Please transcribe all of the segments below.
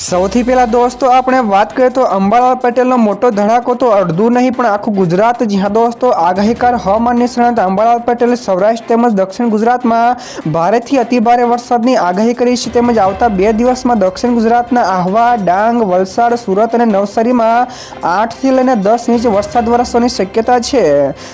સૌથી પહેલાં દોસ્તો, આપણે વાત કરીએ તો અંબાલાલ પટેલનો મોટો ધડાકો તો અડધું નહીં, પણ આખું ગુજરાત જ્યાં દોસ્તો, આગાહીકાર હવામાન નિષ્ણાત અંબાલાલ પટેલે સૌરાષ્ટ્ર તેમજ દક્ષિણ ગુજરાતમાં ભારેથી અતિભારે વરસાદની આગાહી કરી છે, તેમજ આવતા બે દિવસમાં દક્ષિણ ગુજરાતના આહવા, ડાંગ, વલસાડ, સુરત અને નવસારીમાં આઠથી લઈને દસ ઇંચ વરસાદ વરસવાની શક્યતા છે.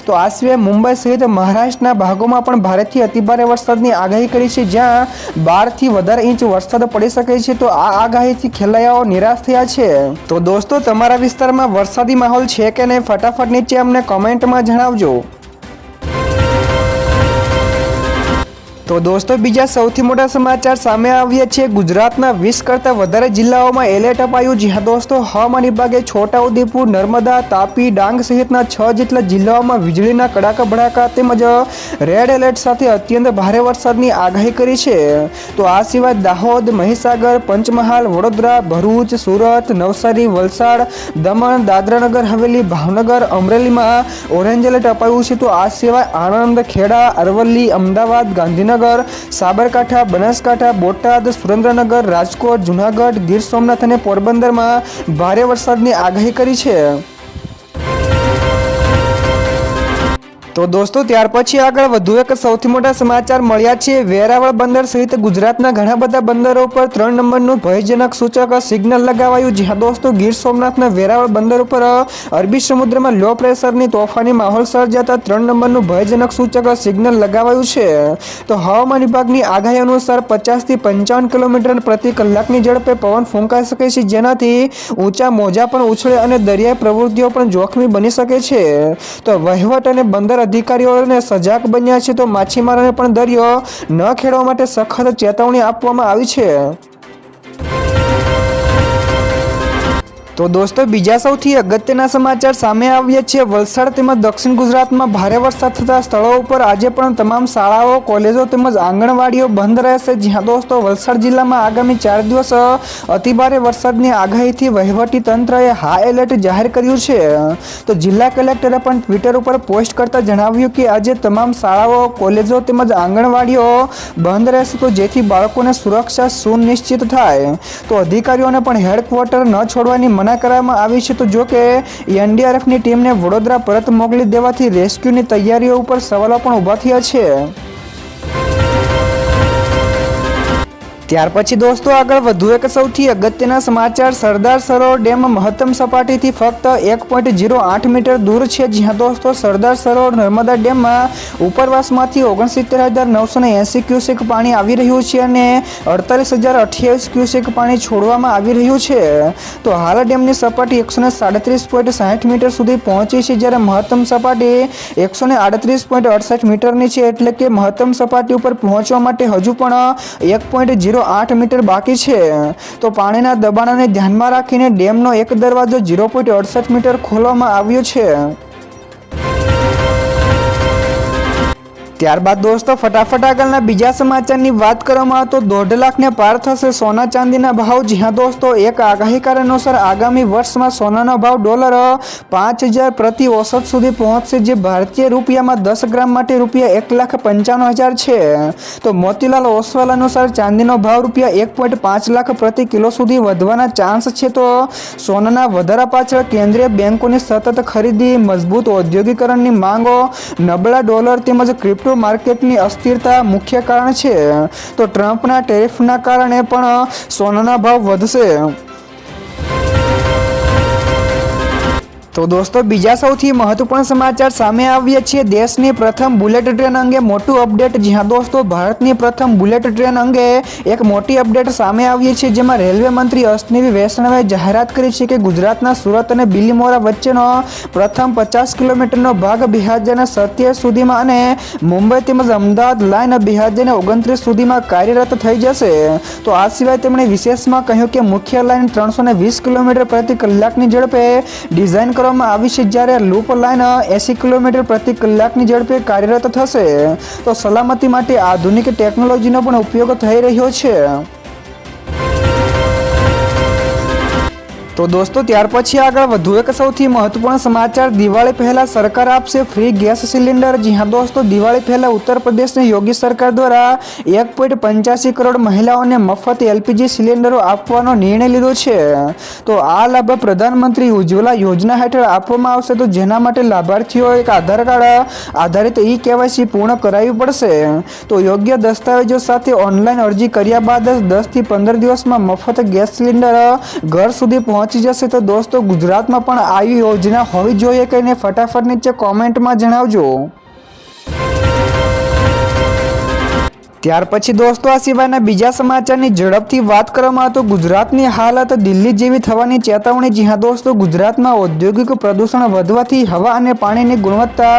તો આ સિવાય મુંબઈ સહિત મહારાષ્ટ્રના ભાગોમાં પણ ભારેથી અતિભારે વરસાદની આગાહી કરી છે, જ્યાં બારથી વધારે ઇંચ વરસાદ પડી શકે છે. તો આ આગાહીથી ખેલૈયાઓ નિરાશ થયા છે. તો દોસ્તો, તમારા વિસ્તારમાં વરસાદી માહોલ છે કે નહીં? ફટાફટ નીચે અમને કોમેન્ટમાં જણાવજો. તો દોસ્તો, બીજા સૌથી મોટા સમાચાર સામે આવ્યા છે. ગુજરાતના વીસ કરતાં વધારે જિલ્લાઓમાં એલર્ટ અપાયું. જ્યાં દોસ્તો, હવામાન વિભાગે છોટાઉદેપુર, નર્મદા, તાપી, ડાંગ સહિતના છ જેટલા જિલ્લાઓમાં વીજળીના કડાકા ભડાકા તેમજ રેડ એલર્ટ સાથે અત્યંત ભારે વરસાદની આગાહી કરી છે. તો આ સિવાય દાહોદ, મહીસાગર, પંચમહાલ, વડોદરા, ભરૂચ, સુરત, નવસારી, વલસાડ, દમણ, દાદરાનગર, હવેલી, ભાવનગર, અમરેલીમાં ઓરેન્જ એલર્ટ અપાયું છે. તો આ સિવાય આણંદ, ખેડા, અરવલ્લી, અમદાવાદ, ગાંધીનગર સાબરકાંઠા, બનાસકાંઠા, બોટાદ, સુરેન્દ્રનગર, રાજકોટ, જુનાગઢ, ગીર સોમનાથ અને પોરબંદરમાં ભારે વરસાદની આગાહી કરી છે. તો દોસ્તો, ત્યાર પછી આગળ વધુ એક સૌથી મોટા સમાચાર મળ્યા છે. વેરાવળ બંદર સહિત ગુજરાતના ઘણા બધા બંદરો ઉપર ત્રણ નંબરનું ભયજનક સૂચક સિગ્નલ લગાવાયું. જ્યાં દોસ્તો, ગીર સોમનાથના વેરાવળ બંદર ઉપર અરબી સમુદ્રમાં લો પ્રેશરની તોફાની માહોલ સર્જાતા ત્રણ નંબરનું ભયજનક સૂચક સિગ્નલ લગાવાયું છે. તો હવામાન વિભાગની આગાહી અનુસાર પચાસથી પંચાવન કિલોમીટર પ્રતિ કલાકની ઝડપે પવન ફૂંકાઈ શકે છે. જેનાથી ઊંચા મોજા પણ ઉછળે અને દરિયાઈ પ્રવૃત્તિઓ પણ જોખમી બની શકે છે. તો વહીવટ અને બંદર અધિકારીઓને સજાગ બન્યા છે તો માછીમારોને પણ દરિયો ન ખેડવા માટે સખત ચેતવણી આપવામાં આવી છે. તો દોસ્તો, બીજા સૌથી અગત્યના સમાચાર સામે આવ્યા છે. વલસાડ તેમજ દક્ષિણ ગુજરાતમાં ભારે વરસાદ થતા સ્થળો ઉપર આજે પણ તમામ શાળાઓ, કોલેજો તેમજ આંગણવાડીઓ બંધ રહેશે. જ્યાં દોસ્તો, વલસાડ જિલ્લામાં આગામી ચાર દિવસ અતિભારે વરસાદની આગાહીથી વહીવટી તંત્રએ હાઈ એલર્ટ જાહેર કર્યું છે. તો જિલ્લા કલેક્ટરે પણ ટ્વિટર ઉપર પોસ્ટ કરતા જણાવ્યું કે આજે તમામ શાળાઓ, કોલેજો તેમજ આંગણવાડીઓ બંધ રહેશે. તો જેથી બાળકોને સુરક્ષા સુનિશ્ચિત થાય. તો અધિકારીઓને પણ હેડક્વાર્ટર ન છોડવાની મના કરવામાં આવી છે. તો જો કે, એનડીઆરએફની ટીમને વડોદરા પરત મોકલી દેવાથી રેસ્ક્યુની તૈયારીઓ ઉપર સવાલો પણ ઊભા થયા છે. ત્યાર પછી દોસ્તો આગળ વધુ એક સૌથી અગત્યના સમાચાર. સરદાર સરોવર ડેમ મહત્તમ સપાટીથી ફક્ત એક પોઈન્ટ જીરો આઠ મીટર દૂર છે, જ્યાં દોસ્તો સરદાર સરોવર નર્મદા ડેમમાં ઉપરવાસમાંથી ઓગણસિત્તેર હજાર નવસો ને એંસી ક્યુસેક પાણી આવી રહ્યું છે અને અડતાલીસ હજાર અઠ્યાવીસ ક્યુસેક પાણી છોડવામાં આવી રહ્યું છે. તો હાલ ડેમની સપાટી એકસો ને સાડત્રીસ પોઈન્ટ સાઠ મીટર સુધી પહોંચી છે, જ્યારે મહત્તમ સપાટી એકસો ને આડત્રીસ પોઈન્ટ અડસઠ મીટરની છે, એટલે કે મહત્તમ સપાટી ઉપર પહોંચવા માટે હજુ પણ એક પોઈન્ટ જીરો આઠ મીટર બાકી છે. તો પાણીના દબાણને ધ્યાનમાં રાખીને ડેમનો એક દરવાજો ઝીરો પોઈન્ટ અડસઠ મીટર ખોલવામાં આવ્યો છે. ત્યારબાદ દોસ્તો, ફટાફટ આગળના બીજા સમાચારની વાત કરવામાં તો દોઢ લાખને પાર થશે સોના ચાંદીના ભાવ. જ્યાં દોસ્તો, એક આગાહીકાર અનુસાર આગામી વર્ષમાં સોનાનો ભાવ ડોલર પાંચ હજાર પ્રતિ ઓસત સુધી પહોંચશે, જે ભારતીય રૂપિયામાં દસ ગ્રામ માટે રૂપિયા એક લાખ પંચાણું હજાર છે. તો મોતીલાલ ઓસવાલ અનુસાર ચાંદીનો ભાવ રૂપિયા એક પોઈન્ટ પાંચ લાખ પ્રતિ કિલો સુધી વધવાના ચાન્સ છે. તો સોનાના વધારા પાછળ કેન્દ્રીય બેંકોની સતત ખરીદી, મજબૂત ઔદ્યોગિકરણની માંગો, નબળા ડોલર તેમજ ક્રિપ્ટો ક્રિપ્ટો માર્કેટની અસ્થિરતા મુખ્ય કારણ છે. તો ટ્રમ્પના ટેરિફના કારણે પણ સોનાના ભાવ વધશે. તો દોસ્તો, બીજા સૌથી મહત્વપૂર્ણ સમાચાર સામે આવ્યા છે. દેશની પ્રથમ બુલેટ ટ્રેન અંગે મોટું અપડેટ. જ્યાં દોસ્તો, ભારતની પ્રથમ બુલેટ ટ્રેન અંગે એક મોટી અપડેટ સામે આવી છે, જેમાં રેલવે મંત્રી અશ્વિની વૈષ્ણવે જાહેરાત કરી છે કે ગુજરાતના સુરત અને બિલીમોરા વચ્ચેનો પ્રથમ પચાસ કિલોમીટરનો ભાગ બે હજાર સત્યાવીસ સુધીમાં અને મુંબઈ તેમજ અમદાવાદ લાઇન બે હજાર ઓગણત્રીસ સુધીમાં કાર્યરત થઈ જશે. તો આ સિવાય તેમણે વિશેષમાં કહ્યું કે મુખ્ય લાઇન ત્રણસો વીસ કિલોમીટર પ્રતિ કલાકની ઝડપે ડિઝાઇન કરવામાં આવી છે જ્યારે લૂપ લાઇન એંસી કિલોમીટર પ્રતિ કલાકની ઝડપે કાર્યરત થશે. તો સલામતી માટે આધુનિક ટેકનોલોજીનો પણ ઉપયોગ થઈ રહ્યો છે. તો દોસ્તો, ત્યાર પછી આગળ વધુ એક સૌથી મહત્વપૂર્ણ સમાચાર. દિવાળી પહેલા સરકાર આપશે ફ્રી ગેસ સિલિન્ડર. જી હા દોસ્તો, દિવાળી પહેલા ઉત્તર પ્રદેશની યોગી સરકાર દ્વારા એક પોઈન્ટ પંચ્યાસી કરોડ મહિલાઓને મફત એલપીજી સિલિન્ડરો આપવાનો નિર્ણય લીધો છે. તો આ લાભ પ્રધાનમંત્રી ઉજ્જવલા યોજના હેઠળ આપવામાં આવશે. તો જેના માટે લાભાર્થીઓ એક આધાર કાર્ડ આધારિત ઈ કેવાયસી પૂર્ણ કરાવવી પડશે. તો યોગ્ય દસ્તાવેજો સાથે ઓનલાઈન અરજી કર્યા બાદ દસથી પંદર દિવસમાં મફત ગેસ સિલિન્ડર ઘર સુધી પહોંચી જશે તો દોસ્તો ગુજરાતમાં પણ આવી યોજના હોવી જોઈએ કે નહીં? ફટાફટ નીચે કોમેન્ટમાં જણાવજો. ત્યાર પછી દોસ્તો, આ સિવાયના બીજા સમાચારની ઝડપથી વાત કરવામાં તો ગુજરાતની હાલત દિલ્હી જેવી થવાની ચેતવણી જી હા દોસ્તો, ગુજરાતમાં ઔદ્યોગિક પ્રદૂષણ વધવાથી હવા અને પાણીની ગુણવત્તા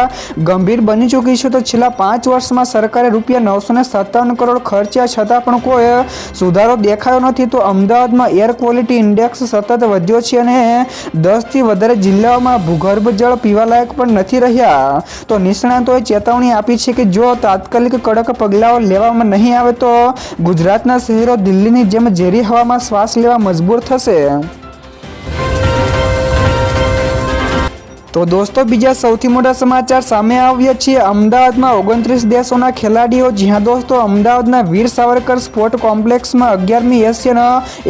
ગંભીર બની ચૂકી છે. તો છેલ્લા પાંચ વર્ષમાં સરકારે રૂપિયા નવસો સત્તાવન કરોડ ખર્ચ્યા છતાં પણ કોઈ સુધારો દેખાયો નથી. તો અમદાવાદમાં એર ક્વોલિટી ઇન્ડેક્સ સતત વધ્યો છે અને દસથી વધારે જિલ્લાઓમાં ભૂગર્ભ જળ પીવાલાયક પણ નથી રહ્યા. તો નિષ્ણાતોએ ચેતવણી આપી છે કે જો તાત્કાલિક કડક પગલાઓ લેવામાં નહીં આવે તો ગુજરાતના શહેરો દિલ્હીની જેમ ઝેરી હવામાં શ્વાસ લેવા મજબૂર થશે. તો દોસ્તો, બીજા સૌથી મોટા સમાચાર સામે આવ્યા છે. અમદાવાદમાં ઓગણત્રીસ દેશોના ખેલાડીઓ, જ્યાં દોસ્તો અમદાવાદના વીર સાવરકર સ્પોર્ટ કોમ્પ્લેક્સમાં અગિયારમી એશિયન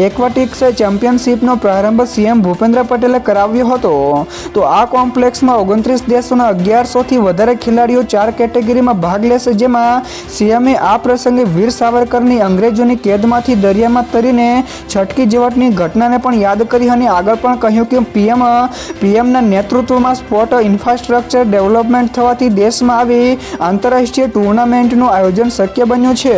એક્વાટિક્સ ચેમ્પિયનશિપનો પ્રારંભ સીએમ ભૂપેન્દ્ર પટેલે કરાવ્યો હતો. તો આ કોમ્પ્લેક્સમાં ઓગણત્રીસ દેશોના અગિયારસોથી વધારે ખેલાડીઓ ચાર કેટેગરીમાં ભાગ લેશે, જેમાં સીએમએ આ પ્રસંગે વીર સાવરકરની અંગ્રેજોની કેદમાંથી દરિયામાં તરીને છટકી જવટની ઘટનાને પણ યાદ કરી અને આગળ પણ કહ્યું કે પીએમ, પીએમના નેતૃત્વમાં સ્પોર્ટ ઇન્ફ્રાસ્ટ્રક્ચર ડેવલપમેન્ટ થવાથી દેશમાં આવી આંતરરાષ્ટ્રીય ટુર્નામેન્ટનું આયોજન શક્ય બન્યું છે.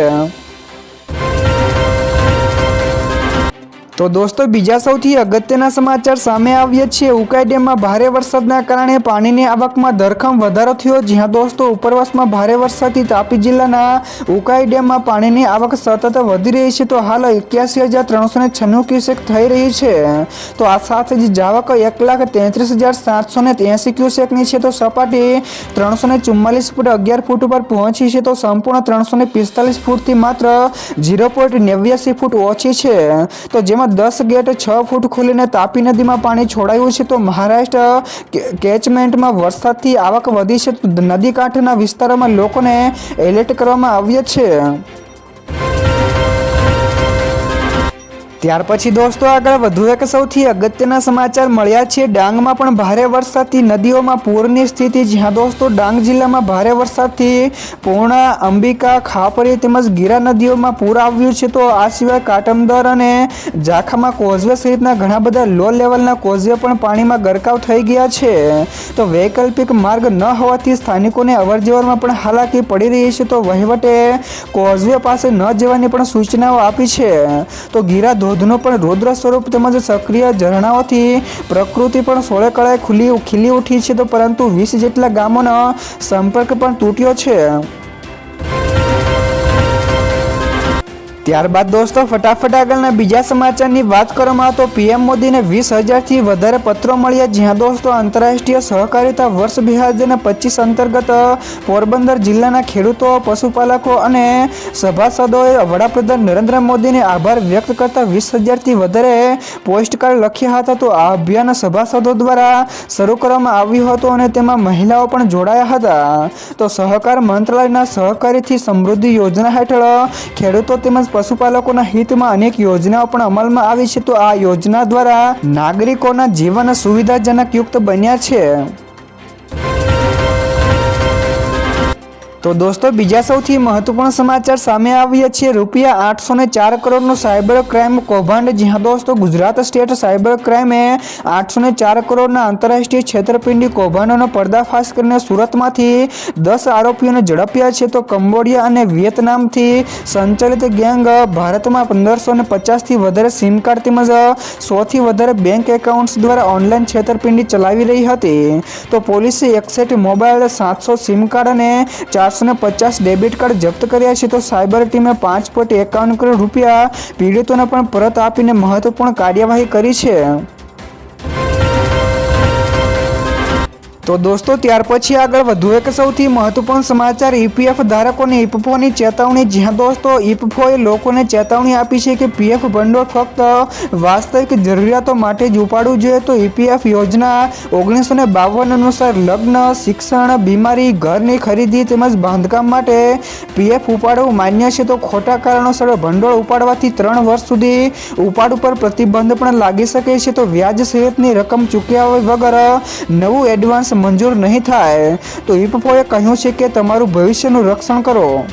તો દોસ્તો, બીજા સૌથી અગત્યના સમાચાર સામે આવ્યા છે. ઉકાઈ ડેમમાં ભારે વરસાદના કારણે પાણીની આવકમાં ધરખમ વધારો થયો. જ્યાં દોસ્તો, ઉપરવાસમાં ભારે વરસાદથી તાપી જિલ્લાના ઉકાઈ ડેમમાં પાણીની આવક સતત વધી રહી છે. તો હાલ એક્યાસી હજાર ત્રણસો ને છન્નું ક્યુસેક થઈ રહી છે. તો આ સાથે જ જાવક એક લાખ તેત્રીસ હજાર સાતસો ને ત્યાસી ક્યુસેકની છે. તો સપાટી ત્રણસો ને ચુમ્માલીસ ફૂટ અગિયાર ફૂટ ઉપર પહોંચી છે. તો સંપૂર્ણ ત્રણસો ને પિસ્તાલીસ ફૂટથી માત્ર ઝીરો પોઈન્ટ નેવ્યાસી ફૂટ ઓછી છે. તો જેમાં દસ ગેટ છ ફૂટ ખોલીને તાપી નદીમાં પાણી છોડાયું છે, તો મહારાષ્ટ્ર કેચમેન્ટમાં વરસાદથી આવક વધી છે નદી કાંઠાના વિસ્તારોમાં લોકોને એલર્ટ કરવામાં આવ્યા છે. ત્યાર પછી દોસ્તો આગળ વધુ એક સૌથી અગત્યના સમાચાર મળ્યા છે. ડાંગમાં પણ ભારે વરસાદથી નદીઓમાં પૂરની સ્થિતિ, જ્યાં દોસ્તો ડાંગ જિલ્લામાં ભારે વરસાદથી પૂર્ણા અંબિકા ખાપરી તેમજ ગીરા નદીઓમાં પૂર આવ્યું છે. તો આ સિવાય કાટમદર અને ઝાખામાં કોઝવે સહિતના ઘણા બધા લો લેવલના કોઝવે પણ પાણીમાં ગરકાવ થઈ ગયા છે. તો વૈકલ્પિક માર્ગ ન હોવાથી સ્થાનિકોને અવરજવરમાં પણ હાલાકી પડી રહી છે. તો વહીવટે કોઝવે પાસે ન જવાની પણ સૂચનાઓ આપી છે. તો ગીરા ધોધનું પણ રૌદ્ર સ્વરૂપ તેમજ સક્રિય ઝરણાઓથી પ્રકૃતિ પણ સોળે કળાએ ખુલ્લી ખીલી ઉઠી છે તો પરંતુ વીસ જેટલા ગામોનો સંપર્ક પણ તૂટ્યો છે. ત્યારબાદ દોસ્તો, ફટાફટ આગળના બીજા સમાચારની વાત કરવામાં તો પીએમ મોદીને વીસ હજારથી વધારે પત્રો મળ્યા, જ્યાં દોસ્તો આંતરરાષ્ટ્રીય સહકારિતા વર્ષ બે હજાર પચીસ અંતર્ગત પોરબંદર જિલ્લાના ખેડૂતો, પશુપાલકો અને સભાસદોએ વડાપ્રધાન નરેન્દ્ર મોદીને આભાર વ્યક્ત કરતા વીસ હજારથી વધારે પોસ્ટકાર્ડ લખ્યા હતા. તો આ અભિયાન સભાસદો દ્વારા શરૂ કરવામાં આવ્યું હતું અને તેમાં મહિલાઓ પણ જોડાયા હતા. તો સહકાર મંત્રાલયના સહકારીથી સમૃદ્ધિ યોજના હેઠળ ખેડૂતો તેમજ પશુપાલકોના હિતમાં અનેક યોજનાઓ પણ અમલમાં આવી છે. તો આ યોજના દ્વારા નાગરિકોના જીવન સુવિધાજનક યુક્ત બન્યા છે. તો દોસ્તો, બીજા સૌથી મહત્વપૂર્ણ સમાચાર સામે આવ્યા છે. રૂપિયા આઠસો ને ચાર કરોડનું સાયબર ક્રાઇમ કૌભાંડ, જ્યાં દોસ્તો ગુજરાત સ્ટેટ સાયબર ક્રાઇમે આઠસો ને ચાર કરોડના આંતરરાષ્ટ્રીય છેતરપિંડી કૌભાંડોનો પર્દાફાશ કરીને સુરતમાંથી દસ આરોપીઓને ઝડપ્યા છે. તો કંબોડિયા અને વિયેતનામથી સંચાલિત ગેંગ ભારતમાં પંદરસો ને પચાસથી વધારે સિમ કાર્ડ તેમજ સોથી વધારે બેંક એકાઉન્ટ્સ દ્વારા ઓનલાઈન છેતરપિંડી ચલાવી રહી હતી. તો પોલીસે એકસઠ મોબાઈલ, સાતસો સિમ કાર્ડ અને ચારસો પચાસ ડેબિટ કાર્ડ જપ્ત કર્યા છે તો સાયબર ટીમે પાંચ પોઈન્ટ એકાવન કરોડ રૂપિયા પીડિતોને પણ પરત આપીને મહત્વપૂર્ણ કાર્યવાહી કરી છે. તો દોસ્તો, ત્યાર પછી આગળ વધુ એક સૌથી મહત્વપૂર્ણ સમાચાર ઈપીએફ ધારકોને ઈપફોની ચેતવણી. જ્યાં દોસ્તો ઈપફોએ લોકોને ચેતવણી આપી છે કે પીએફ ભંડોળ ફક્ત વાસ્તવિક જરૂરિયાતો માટે જ ઉપાડવું જોઈએ. તો ઈપીએફ યોજના ઓગણીસો ને બાવન અનુસાર લગ્ન, શિક્ષણ, બીમારી, ઘરની ખરીદી તેમજ બાંધકામ માટે પીએફ ઉપાડવું માન્ય છે. તો ખોટા કારણોસર ભંડોળ ઉપાડવાથી ત્રણ વર્ષ સુધી ઉપાડ ઉપર પ્રતિબંધ પણ લાગી શકે છે. તો વ્યાજ સહિતની રકમ ચૂક્યા વગર નવું એડવાન્સ મંજૂર નહીં થાય. તો ઈપફોએ કહ્યું છે કે તમારું ભવિષ્યનું રક્ષણ કરો.